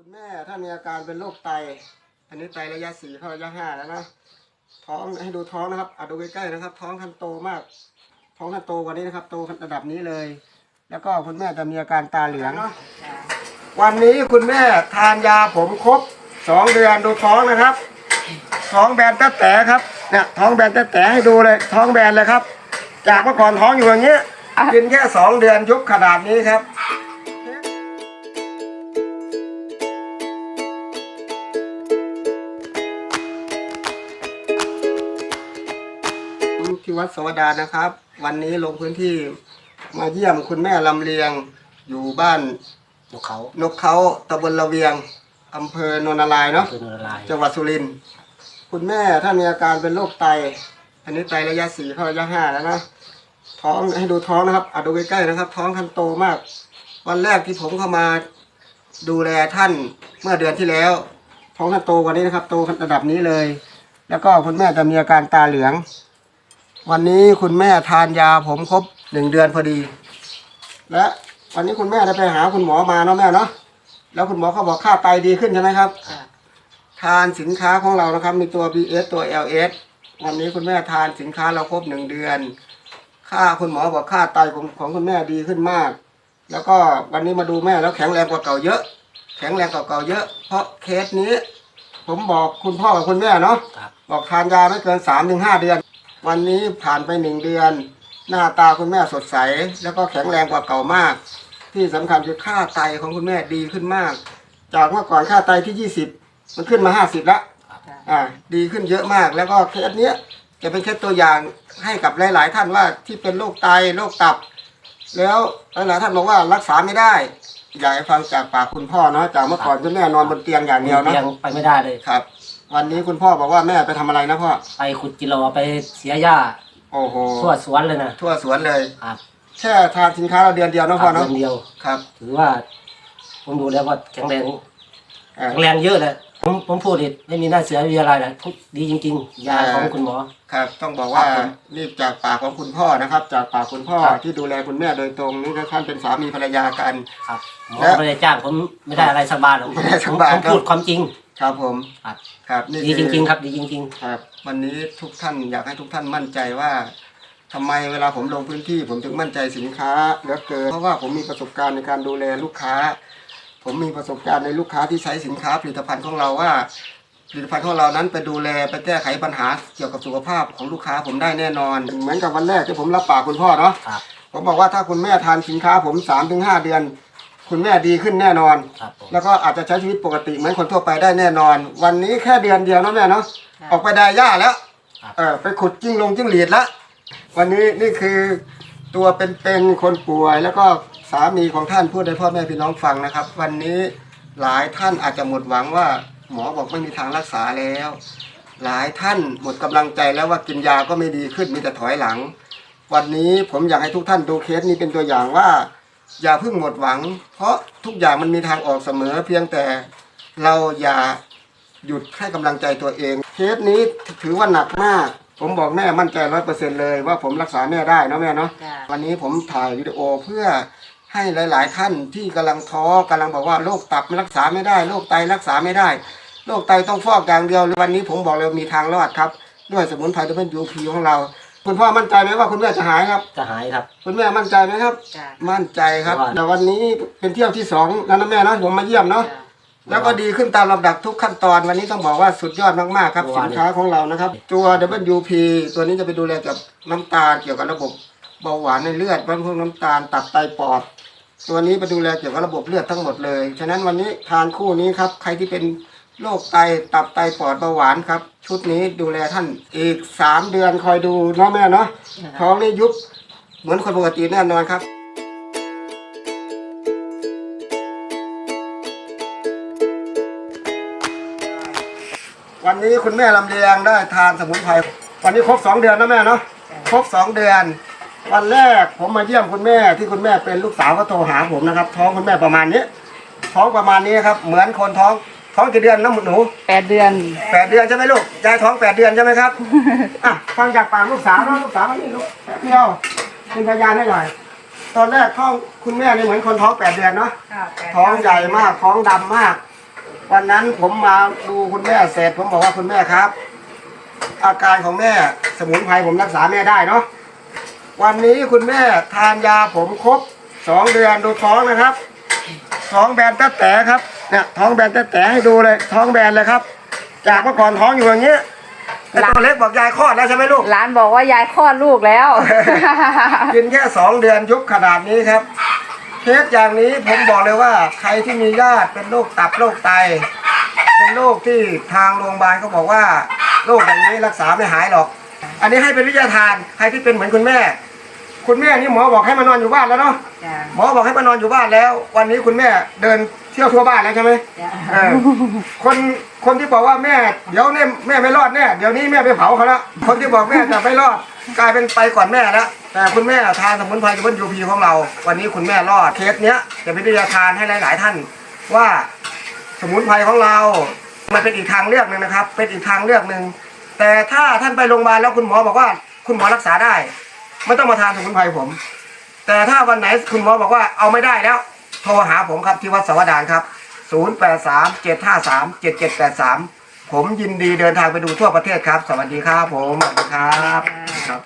คุณแม่ถ้ามีอาการเป็นโรคไต อันนี้ไตระยะสี่เข้าระยะห้าแล้วนะท้องให้ดูท้องนะครับอะดูใกล้ๆนะครับ ท้องท่านโตมาก ท้องท่านโตกว่านี้นะครับ โตระดับนี้เลย แล้วก็คุณแม่จะมีอาการตาเหลือง วันนี้คุณแม่ทานยาผมครบสองเดือนดูท้องนะครับ ท้องแบนแต๊ะแต่ครับเนี่ยท้องแบนแต๊ะแต่ให้ดูเลย ท้องแบนเลยครับ จากเมื่อก่อนท้องอยู่อย่างเงี้ยกินแค่สองเดือนยุบขนาดนี้ครับ ที่วัดสวดานะครับ วันนี้ลงพื้นที่มาเยี่ยมคุณแม่ลำเลียงอยู่บ้านนกเขานกเขาตำบลละเวียงอำเภอโนนนารายณ์เนาะคือนละลายจังหวัดสุรินทร์คุณแม่ถ้ามีอาการเป็นโรคไต อันนี้ไตระยะสี่เข้าระยะห้าแล้วนะท้องให้ดูท้องนะครับอะดูใกล้ๆนะครับ ท้องท่านโตมาก วันแรกที่ผมเข้ามาดูแลท่านเมื่อเดือนที่แล้ว ท้องท่านโตกว่านี้นะครับ โตระดับนี้เลย แล้วก็คุณแม่จะมีอาการตาเหลือง วันนี้คุณแม่ทานยาผมครบหนึ่งเดือนพอดี และวันนี้คุณแม่ได้ไปหาคุณหมอมาเนาะแม่เนาะแล้วคุณหมอเขาบอกค่าไตดีขึ้นใช่ไหมครับ ทานสินค้าของเรานะครับ มีตัว BS ตัว LS วันนี้คุณแม่ทานสินค้าเราครบหนึ่งเดือน ค่าคุณหมอบอกค่าไตของของคุณแม่ดีขึ้นมาก แล้วก็วันนี้มาดูแม่แล้วแข็งแรงกว่าเก่าเยอะ แข็งแรงกว่าเก่าเยอะ เพราะเคสนี้ ผมบอกคุณพ่อกับคุณแม่เนาะครับบอกทานยาไม่เกินสามถึงห้าเดือน วันนี้ผ่านไปหนึ่งเดือน หน้าตาคุณแม่สดใส แล้วก็แข็งแรงกว่าเก่ามาก ที่สำคัญคือค่าไตของคุณแม่ดีขึ้นมาก จากเมื่อก่อนค่าไตที่ยี่สิบมันขึ้นมาห้าสิบละอ่าดีขึ้นเยอะมาก แล้วก็เคสเนี้ยจะเป็นเคสตัวอย่างให้กับหลาย ๆ ท่านว่าที่เป็นโรคไตโรคตับ แล้วหลายๆท่านบอกว่ารักษาไม่ได้อยากให้ฟังจากปากคุณพ่อเนาะจากเมื่อก่อนคุณแม่นอนบนเตียงอย่างเดียวเนาะยังไปไม่ได้เลยครับ วันนี้คุณพ่อบอกว่าแม่ไปทำอะไรนะพ่อ ไปขุดกิโลไปเสียหญ้าโอ้โห ทั่วสวนเลยนะทั่วสวนเลย ครับแค่ทานสินค้าเราเดือนเดียวเนาะพ่อเดืเนาะอนเดียว ครับ ถือว่า ผมดูแล้วว่าแข็งแรงอ่าแข็งแรงเยอะเลยผมผมพูดดิไม่มีหน้าเสือไม่มีอะไรนะทุกดีจริง ๆ ยาของคุณหมอ ครับ ต้องบอกว่าครับผมนี่จากปากของคุณพ่อนะครับ จากปากคุณพ่อครับ ที่ดูแลคุณแม่โดยตรงนี่ก็ท่านเป็นสามีภรรยากัน ครับหมอและไม่ได้จ้างผมไม่ได้อะไรสักบาทหรอกไม่ได้สัผกมบาทผมครับ พูดความจริง ครับผมครับครับนี่ดีคือจริง ๆ ครับดีจริงครับ วันนี้ทุกท่านอยากให้ทุกท่านมั่นใจว่าทำไมเวลาผมลงพื้นที่ผมถึงมั่นใจสินค้าเหลือเกินเพราะว่าผมมีประสบการณ์ในการดูแลลูกค้า ผมมีประสบการณ์ในลูกค้าที่ใช้สินค้าผลิตภัณฑ์ของเราว่า ผลิตภัณฑ์ของเรานั้นไปดูแลไปแก้ไขปัญหาเกี่ยวกับสุขภาพของลูกค้าผมได้แน่นอน เหมือนกับวันแรกที่ผมรับปากคุณพ่อเนาะๆครับผมบอกว่าถ้าคุณแม่ทานสินค้าผมสามถึงห้าเดือน คุณแม่ดีขึ้นแน่นอน ครับผม แล้วก็อาจจะใช้ชีวิตปกติเหมือนคนทั่วไปได้แน่นอน วันนี้แค่เดือนเดียวนะแม่เนาะออกไปได้หญ้าแล้วครับ เออไปขุดจิ้งลงจิ้งหรีดแล้ววันนี้นี่คือตัวเป็นๆคนป่วย แล้วก็สามีของท่านพูดให้พ่อแม่พี่น้องฟังนะครับ วันนี้หลายท่านอาจจะหมดหวังว่า หมอบอกไม่มีทางรักษาแล้ว หลายท่านหมดกำลังใจแล้วว่ากินยาก็ไม่ดีขึ้นมีแต่ถอยหลัง วันนี้ผมอยากให้ทุกท่านดูเคสนี้เป็นตัวอย่างว่า อย่าเพิ่งหมดหวัง เพราะทุกอย่างมันมีทางออกเสมอ เพียงแต่เราอย่าหยุดให้กำลังใจตัวเองเคสนี้ถือว่าหนักมาก ผมบอกแม่มั่นใจร้อยเปอร์เซ็นเลยว่าผมรักษาแม่ได้นะแม่เนาะจ้ะ วันนี้ผมถ่ายวิดีโอเพื่อให้หลาย ๆ ท่านที่กำลังท้อกำลังบอกว่าโรคตับรักษาไม่ได้โรคไตรักษาไม่ได้โรคไตต้องฟอกอย่างเดียววันนี้ผมบอกเลยมีทางรอดครับ ด้วยสมุนไพรดับเบิลยูพีของเรา คุณพ่อมั่นใจไหมว่าคุณแม่จะหายครับ จะหายครับ คุณแม่มั่นใจไหมครับ จ้ะมั่นใจครับว่าแต่วันนี้เป็นเที่ยวที่สองแล้วนะแม่เนาะผมมาเยี่ยมเนาะ จ้ะ แล้วก็ดีขึ้นตามลำดับทุกขั้นตอนวันนี้ต้องบอกว่าสุดยอดมากๆครับเมื่อสิวานนนี้ค้าของเรานะครับ ตัว WP ตัวนี้จะไปดูแลกับน้ำตาลเกี่ยวกับระบบเบาหวานในเลือดบำรุงน้ำตาลตับไตปอด ตัวนี้ไปดูแลเกี่ยวกับระบบเลือดทั้งหมดเลย ฉะนั้นวันนี้ทานคู่นี้ครับ ใครที่เป็น โรคไตตับไตปอดเบาหวานครับ ชุดนี้ดูแลท่านอีกสามเดือนคอยดูเนาะแม่เนาะท้องนี่ยุบเหมือนคนปกติแน่นอนครับวันนี้คุณแม่ลำเลียงได้ทานสมุนไพรวันนี้ครบสองเดือนนะแม่เนาะครบสองเดือน วันแรกผมมาเยี่ยมคุณแม่ที่คุณแม่เป็นลูกสาวก็โทรหาผมนะครับ ท้องคุณแม่ประมาณนี้ ท้องประมาณนี้ครับ เหมือนคนท้อง ท้องกี่เดือนนะหนูแปดเดือน แปดเดือนใช่ไหมลูกยายท้องแปดเดือนใช่ไหมครับอะฟังจากปากลูกสาวเนาะลูกสาวมานี่ลูกแป๊บเดียวเป็นพยานให้หน่อย ตอนแรกท้องคุณแม่นี่เหมือนคนท้องแปดเดือนเนาะท้องใหญ่มากท้องดำมาก วันนั้นผมมาดูคุณแม่เสร็จผมบอกว่าคุณแม่ครับ อาการของแม่สมุนไพรผมรักษาแม่ได้เนาะวันนี้คุณแม่ทานยาผมครบสองเดือนดูท้องนะครับท้องแบนแต๊ะแต่ครับ เนี่ยท้องแบนแต๊ะแต่ให้ดูเลยท้องแบนเลยครับ จากเมื่อก่อนท้องอยู่อย่างนี้ไอ้ตัวเล็กบอกยายคลอดแล้วใช่ไหมลูกหลานบอกว่ายายคลอดลูกแล้ว กินแค่สองเดือนยุบขนาดนี้ครับเคสอย่างนี้ผมบอกเลยว่า ใครที่มีญาติเป็นโรคตับโรคไต เป็นโรคที่ทางโรงพยาบาลเขาบอกว่าโรคอย่างนี้รักษาไม่หายหรอก อันนี้ให้เป็นวิทยาทานใครที่เป็นเหมือนคุณแม่ คุณแม่นี่หมอบอกให้มานอนอยู่บ้านแล้วเนาะหมอบอกให้มานอนอยู่บ้านแล้ว วันนี้คุณแม่เดินเที่ยวทั่วบ้านแล้วใช่ไหมเออคนคนที่บอกว่าแม่ เดี๋ยวเนี่ยแม่ไม่รอดแน่เดี๋ยวนี้แม่ไปเผาเขาแล้วคนที่บอกแม่จะไม่รอดกลายเป็นไปก่อนแม่แล้วแต่คุณแม่ทานสมุนไพรยูนยูพีของเรา วันนี้คุณแม่รอดเคสเนี้ยจะเป็นวิทยาทานให้หลาย ๆ ท่าน ว่าสมุนไพรของเรา มันเป็นอีกทางเลือกหนึ่งนะครับ เป็นอีกทางเลือกหนึ่งแต่ถ้าท่านไปโรงพยาบาลแล้วคุณหมอบอกว่า คุณหมอรักษาได้ ไม่ต้องมาทานสมุนไพรผม แต่ถ้าวันไหนคุณหมอบอกว่าเอาไม่ได้แล้ว โทรหาผมครับที่วัดสวัสดานครับ 083 753 7783 ผมยินดีเดินทางไปดูทั่วประเทศครับ สวัสดีครับผมสวัสดีครับครับ